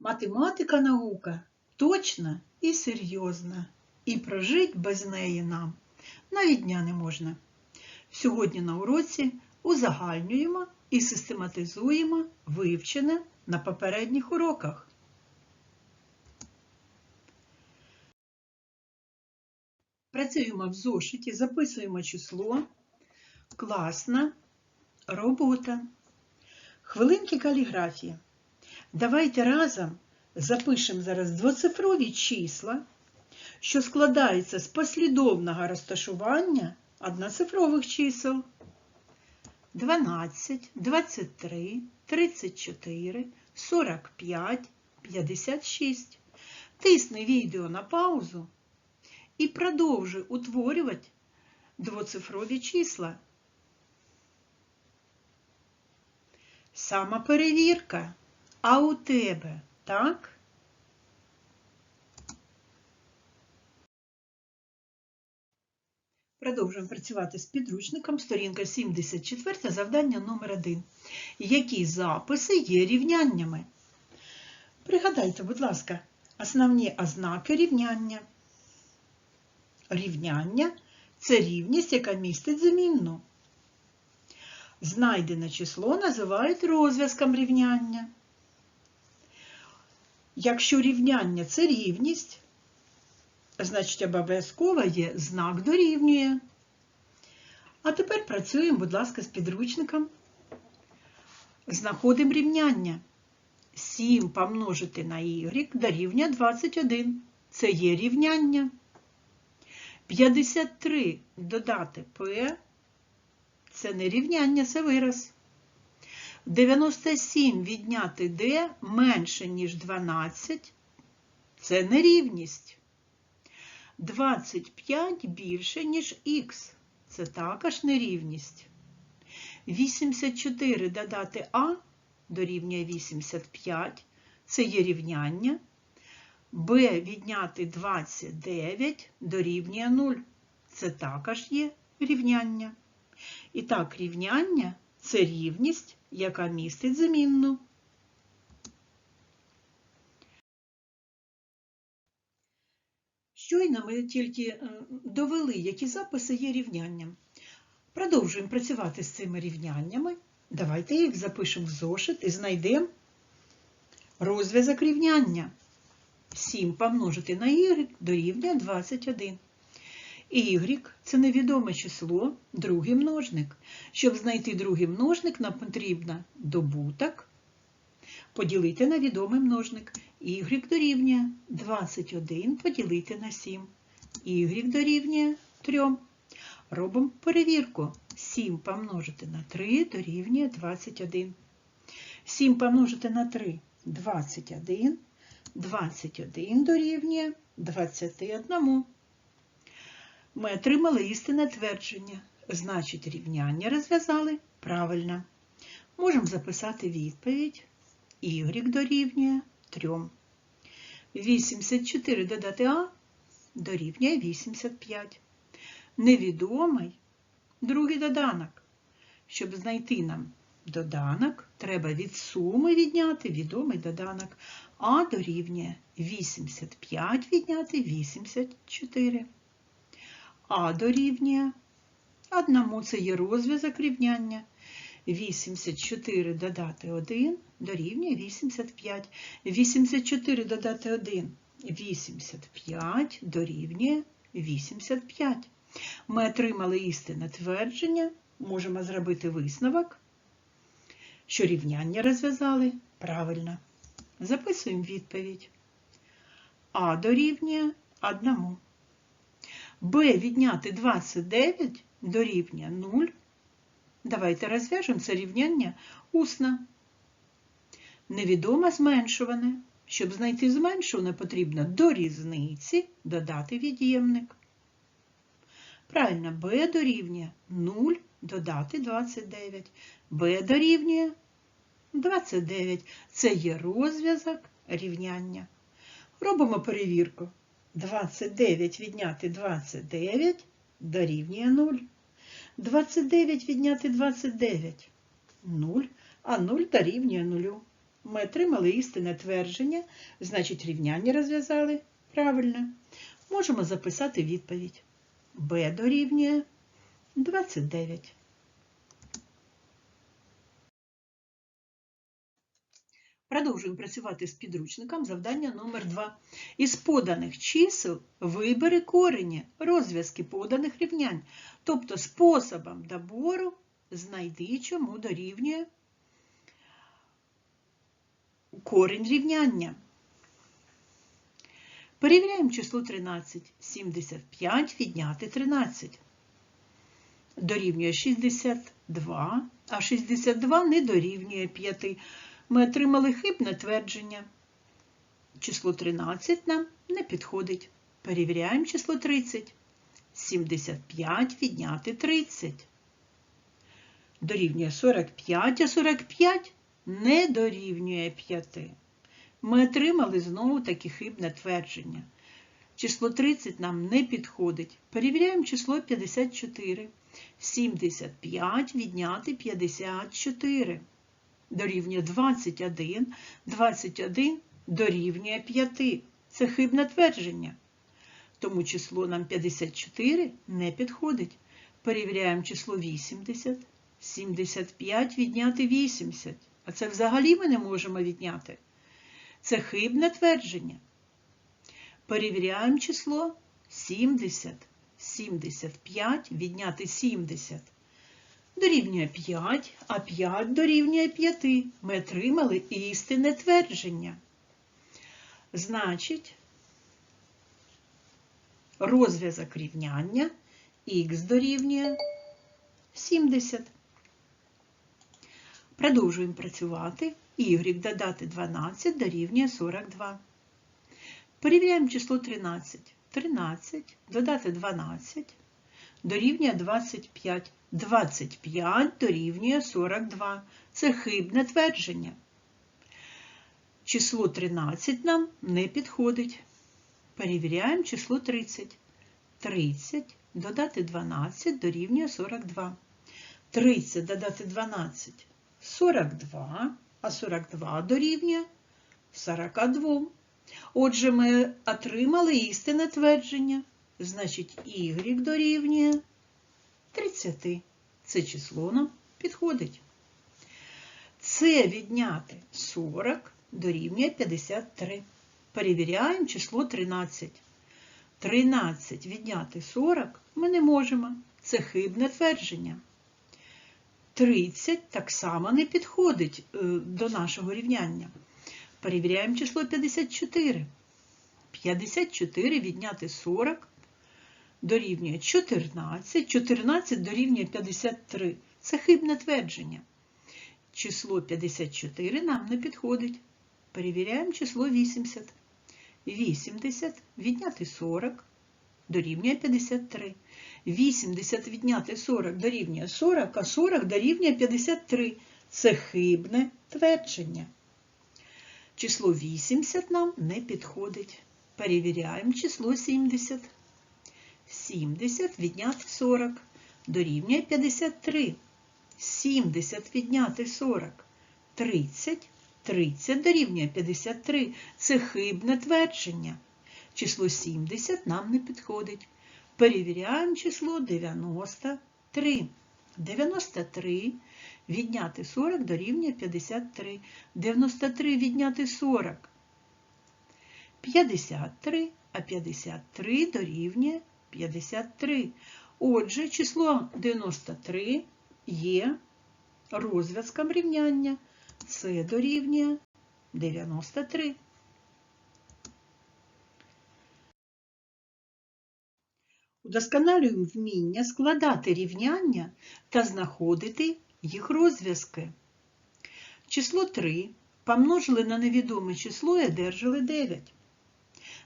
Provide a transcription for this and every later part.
Математика наука точна і серйозна, і прожить без неї нам навіть дня не можна. Сьогодні на уроці узагальнюємо і систематизуємо вивчене на попередніх уроках. Працюємо в зошиті, записуємо число. Класна робота. Хвилинки каліграфії. Давайте разом запишемо зараз двоцифрові числа, що складаються з послідовного розташування одноцифрових чисел 12, 23, 34, 45, 56. Тисни відео на паузу і продовжуй утворювати двоцифрові числа. Самоперевірка. А у тебе так? Продовжуємо працювати з підручником. Сторінка 74, завдання номер 1. Які записи є рівняннями? Пригадайте, будь ласка, основні ознаки рівняння. Рівняння це рівність, яка містить замінну. Знайдене число називають розв'язком рівняння. Якщо рівняння це рівність, значить обов'язково є знак дорівнює. А тепер працюємо, будь ласка, з підручником. Знаходимо рівняння. 7 помножити на y дорівнює 21. Це є рівняння. 53 додати p це не рівняння, це вираз. 97 відняти d менше, ніж 12 це нерівність. 25 більше, ніж х. Це також нерівність. 84 додати а дорівнює 85. Це є рівняння. b відняти 29 дорівнює 0. Це також є рівняння. І так, рівняння це рівність, яка містить замінну. Щойно ми тільки е, довели, які записи є рівнянням. Продовжуємо працювати з цими рівняннями. Давайте їх запишемо в зошит і знайдемо розв'язок рівняння. 7 помножити на y дорівнює 21. Y – це невідоме число, другий множник. Щоб знайти другий множник, нам потрібно добуток поділити на відомий множник. Y дорівнює 21 поділити на 7. Y дорівнює 3. Робимо перевірку. 7 помножити на 3 дорівнює 21. 7 помножити на 3 21. 21 дорівнює 21. Ми отримали істинне твердження. Значить, рівняння розв'язали правильно. Можемо записати відповідь. Y дорівнює 3. 84 додати А дорівнює 85. Невідомий другий доданок. Щоб знайти нам доданок, треба від суми відняти відомий доданок. А дорівнює 85 відняти 84. А дорівнює 1. Це є розв'язок рівняння. 84 додати 1 дорівнює 85. 84 додати 1 85 дорівнює 85. Ми отримали істинне твердження, можемо зробити висновок, що рівняння розв'язали правильно. Записуємо відповідь. А дорівнює 1. Б відняти 29 дорівнює 0. Давайте розв'яжемо це рівняння усно. Невідоме зменшуване. Щоб знайти зменшуване, потрібно до різниці додати від'ємник. Правильно, b дорівнює 0 додати 29. b дорівнює 29. Це є розв'язок рівняння. Робимо перевірку. 29 відняти 29 дорівнює 0. 29 відняти 29 0, а 0 дорівнює 0. Ми отримали істинне твердження, значить рівняння розв'язали правильно. Можемо записати відповідь. b дорівнює 29. Продовжуємо працювати з підручником завдання номер 2 Із поданих чисел вибери корені, розв'язки поданих рівнянь. Тобто способом добору знайди, чому дорівнює корінь рівняння. Перевіряємо число 13. 75 відняти 13. Дорівнює 62, а 62 не дорівнює 5. Ми отримали хибне твердження. Число 13 нам не підходить. Перевіряємо число 30. 75 відняти 30. Дорівнює 45, а 45 не дорівнює 5. Ми отримали знову таки хибне твердження. Число 30 нам не підходить. Перевіряємо число 54. 75 відняти 54. Дорівнює 21. 21 дорівнює 5. Це хибне твердження. Тому число нам 54 не підходить. Перевіряємо число 80. 75 відняти 80. А це взагалі ми не можемо відняти. Це хибне твердження. Перевіряємо число 70. 75 відняти 70. Дорівнює 5, а 5 дорівнює 5. Ми отримали істинне твердження. Значить, розв'язок рівняння х дорівнює 70. Продовжуємо працювати. Y додати 12 дорівнює 42. Перевіряємо число 13. 13 додати 12 дорівнює 25. 25 дорівнює 42. Це хибне твердження. Число 13 нам не підходить. Перевіряємо число 30. 30 додати 12 дорівнює 42. 30 додати 12 42, а 42 дорівнює 42. Отже, ми отримали істинне твердження. Значить, y дорівнює 30. Це число нам підходить. Це відняти 40 дорівнює 53. Перевіряємо число 13. 13 відняти 40 ми не можемо. Це хибне твердження. 30 так само не підходить до нашого рівняння. Перевіряємо число 54. 54 відняти 40 дорівнює 14, 14 дорівнює 53. Це хибне твердження. Число 54 нам не підходить. Перевіряємо число 80. 80 відняти 40 дорівнює 53. 80 відняти 40 дорівнює 40, а 40 дорівнює 53. Це хибне твердження. Число 80 нам не підходить. Перевіряємо число 70. 70 відняти 40 дорівнює 53. 70 відняти 40 30. 30 дорівнює 53. Це хибне твердження. Число 70 нам не підходить. Перевіряємо число 93. 93 відняти 40 дорівнює 53. 93 відняти 40. 53, а 53 дорівнює 53. Отже, число 93 є розв'язком рівняння. Це дорівнює 93. Удосконалюємо вміння складати рівняння та знаходити їх розв'язки. Число 3 помножили на невідоме число і одержали 9.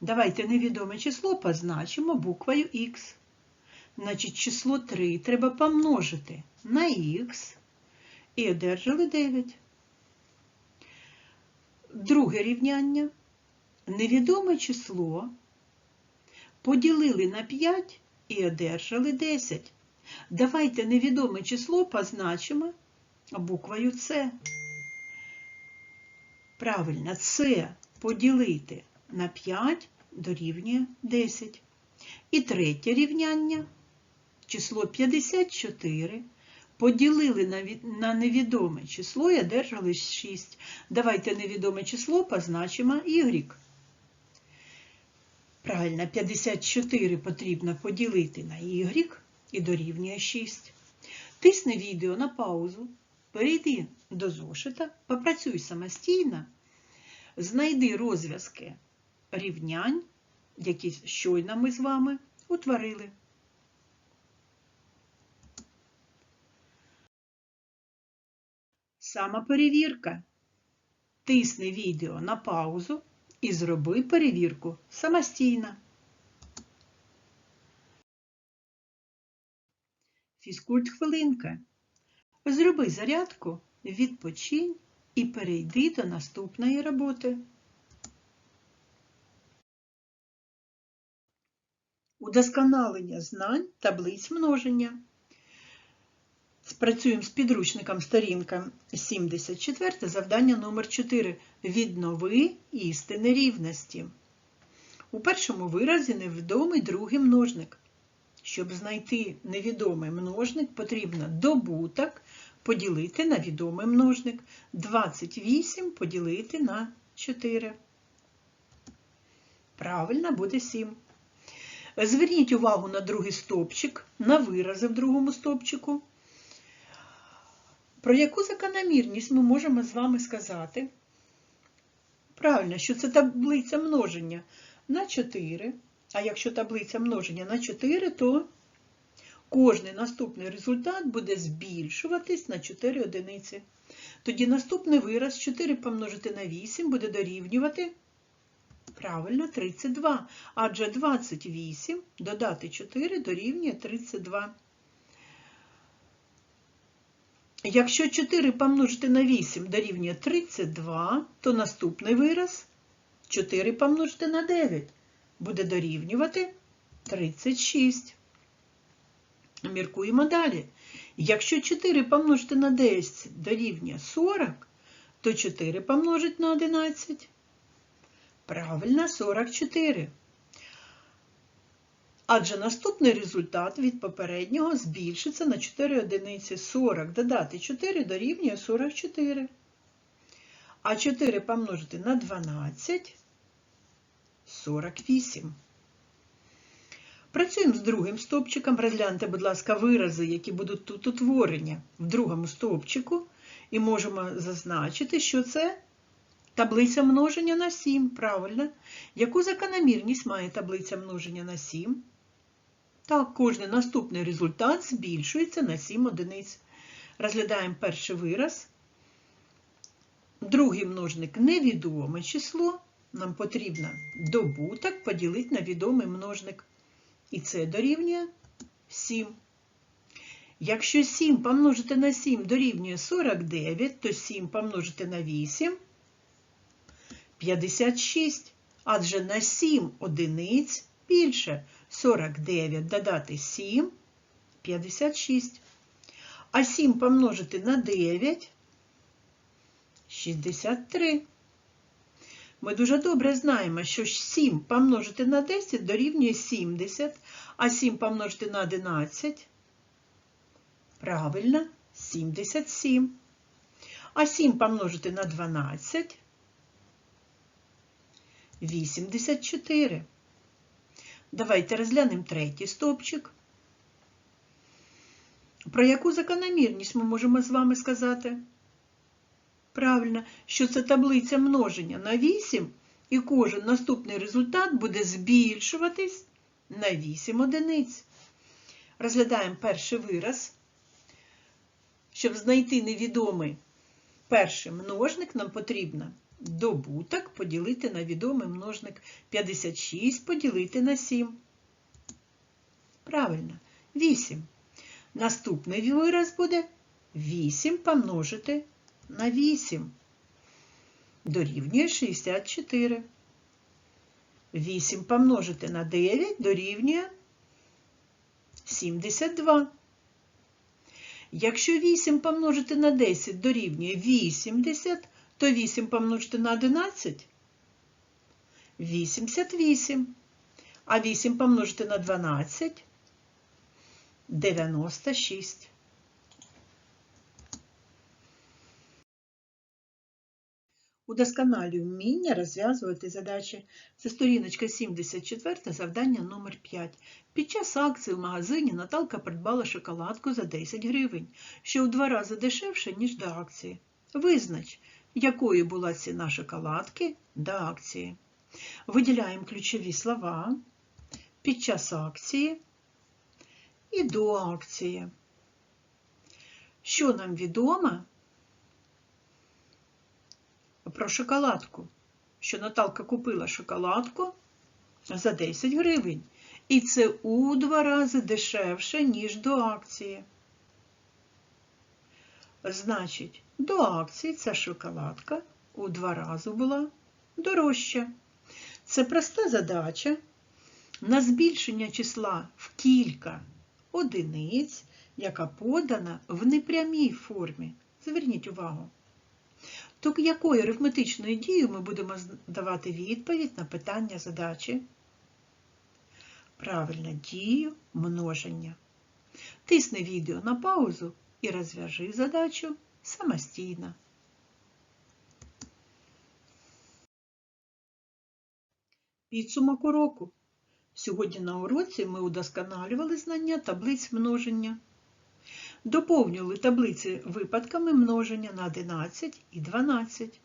Давайте невідоме число позначимо буквою Х. Значить, число 3 треба помножити на Х і одержали 9. Друге рівняння. Невідоме число поділили на 5 і одержали 10. Давайте невідоме число позначимо буквою С. Правильно, це поділити на 5 дорівнює 10. І третє рівняння. Число 54 поділили на, від- на невідоме число і одержали 6. Давайте невідоме число позначимо y. Правильно, 54 потрібно поділити на y і дорівнює 6. Тисни відео на паузу, перейди до зошита, попрацюй самостійно, знайди розв'язки рівнянь, які щойно ми з вами утворили. Самоперевірка. Тисни відео на паузу і зроби перевірку самостійно. Фізкульт хвилинка. Зроби зарядку, відпочинь і перейди до наступної роботи. Удосконалення знань таблиць множення. Спрацюємо з підручником сторінка 74, завдання номер 4. Віднови істини рівності. У першому виразі невідомий другий множник. Щоб знайти невідомий множник, потрібно добуток поділити на відомий множник. 28 поділити на 4. Правильно, буде 7. Зверніть увагу на другий стовпчик, на вирази в другому стовпчику. Про яку закономірність ми можемо з вами сказати? Правильно, що це таблиця множення на 4. А якщо таблиця множення на 4, то кожний наступний результат буде збільшуватись на 4 одиниці. Тоді наступний вираз 4 помножити на 8 буде дорівнювати, правильно, 32. Адже 28 додати 4 дорівнює 32. Якщо 4 помножити на 8 дорівнює 32, то наступний вираз 4 помножити на 9 буде дорівнювати 36. Міркуємо далі. Якщо 4 помножити на 10 дорівнює 40, то 4 помножить на 11. Правильно, 44. Адже наступний результат від попереднього збільшиться на 4 одиниці. 40 додати 4 дорівнює 44. А 4 помножити на 12 48. Працюємо з другим стовпчиком. Розгляньте, будь ласка, вирази, які будуть тут утворені в другому стовпчику. І можемо зазначити, що це таблиця множення на 7. Правильно. Яку закономірність має таблиця множення на 7? Так, кожний наступний результат збільшується на 7 одиниць. Розглядаємо перший вираз. Другий множник невідоме число. Нам потрібно добуток поділити на відомий множник. І це дорівнює 7. Якщо 7 помножити на 7 дорівнює 49, то 7 помножити на 8 56. Адже на 7 одиниць більше 49 додати 7 56. А 7 помножити на 9 63. Ми дуже добре знаємо, що 7 помножити на 10 дорівнює 70, а 7 помножити на 11, правильно, 77. А 7 помножити на 12, 84. Давайте розглянемо третій стовпчик. Про яку закономірність ми можемо з вами сказати? Правильно, що це таблиця множення на 8, і кожен наступний результат буде збільшуватись на 8 одиниць. Розглядаємо перший вираз. Щоб знайти невідомий перший множник, нам потрібно добуток поділити на відомий множник 56 поділити на 7. Правильно, 8. Наступний вираз буде 8 помножити на 8. Дорівнює 64. 8 помножити на 9 дорівнює 72. Якщо 8 помножити на 10 дорівнює 80, то 8 помножити на 11 – 88. А 8 помножити на 12 – 96. Удосконалюй вміння розв'язувати задачі. Це сторіночка 74, завдання номер 5. Під час акції в магазині Наталка придбала шоколадку за 10 гривень, що у два рази дешевше, ніж до акції. Визнач, якою була ціна шоколадки до акції. Виділяємо ключові слова під час акції і до акції. Що нам відомо про шоколадку? Що Наталка купила шоколадку за 10 гривень. І це у два рази дешевше, ніж до акції. Значить, до акції ця шоколадка у два рази була дорожча. Це проста задача на збільшення числа в кілька одиниць, яка подана в непрямій формі. Зверніть увагу. То якою арифметичною дією ми будемо давати відповідь на питання задачі? Правильно, дію множення. Тисни відео на паузу і розв'яжи задачу самостійно. Підсумок уроку. Сьогодні на уроці ми удосконалювали знання таблиць множення. Доповнювали таблиці випадками множення на 11 і 12,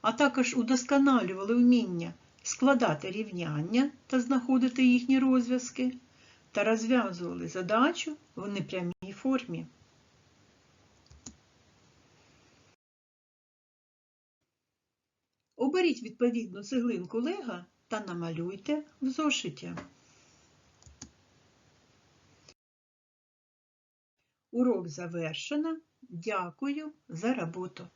а також удосконалювали вміння складати рівняння та знаходити їхні розв'язки та розв'язували задачу в непрямій формі. Оберіть відповідну цеглинку лега та намалюйте в зошиті. Урок завершено. Дякую за роботу.